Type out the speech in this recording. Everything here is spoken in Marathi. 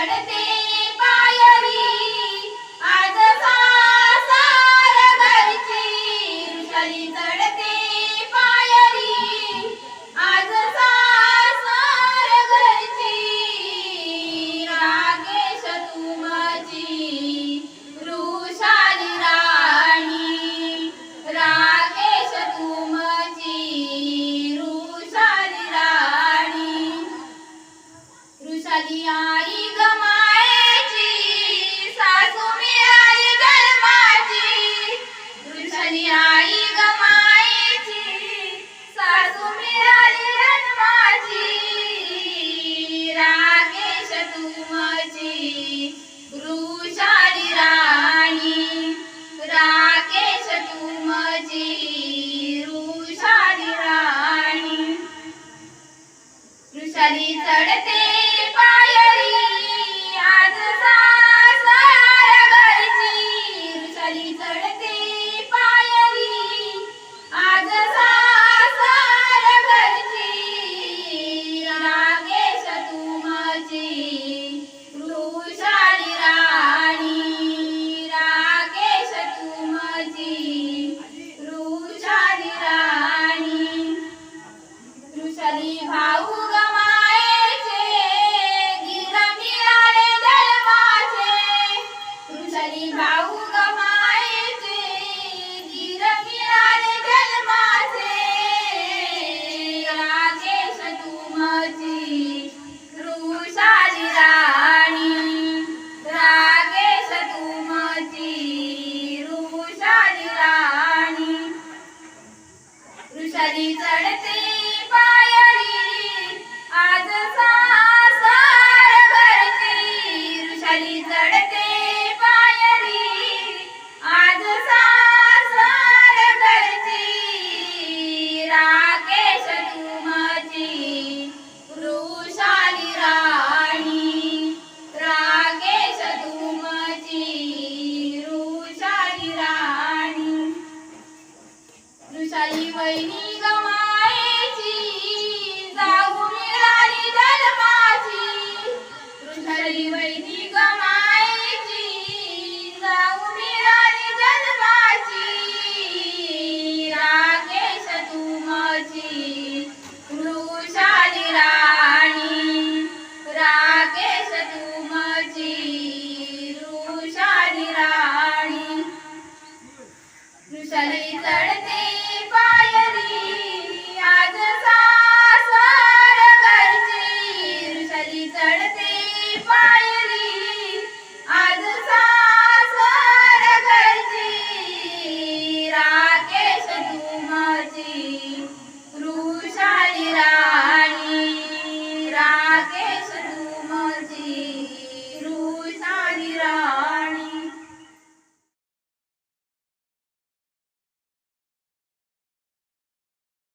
கடத்தே माझी रुषाली राणी. रुषाली चढते चली भाऊ गमायचे धीर मिळाले जन्माचे राजेश तुमची ऋषाली राणी. रागेश राणी. ऋषाली चढते Bye. कृषणी चढते पायरी. आज सासर करते चढते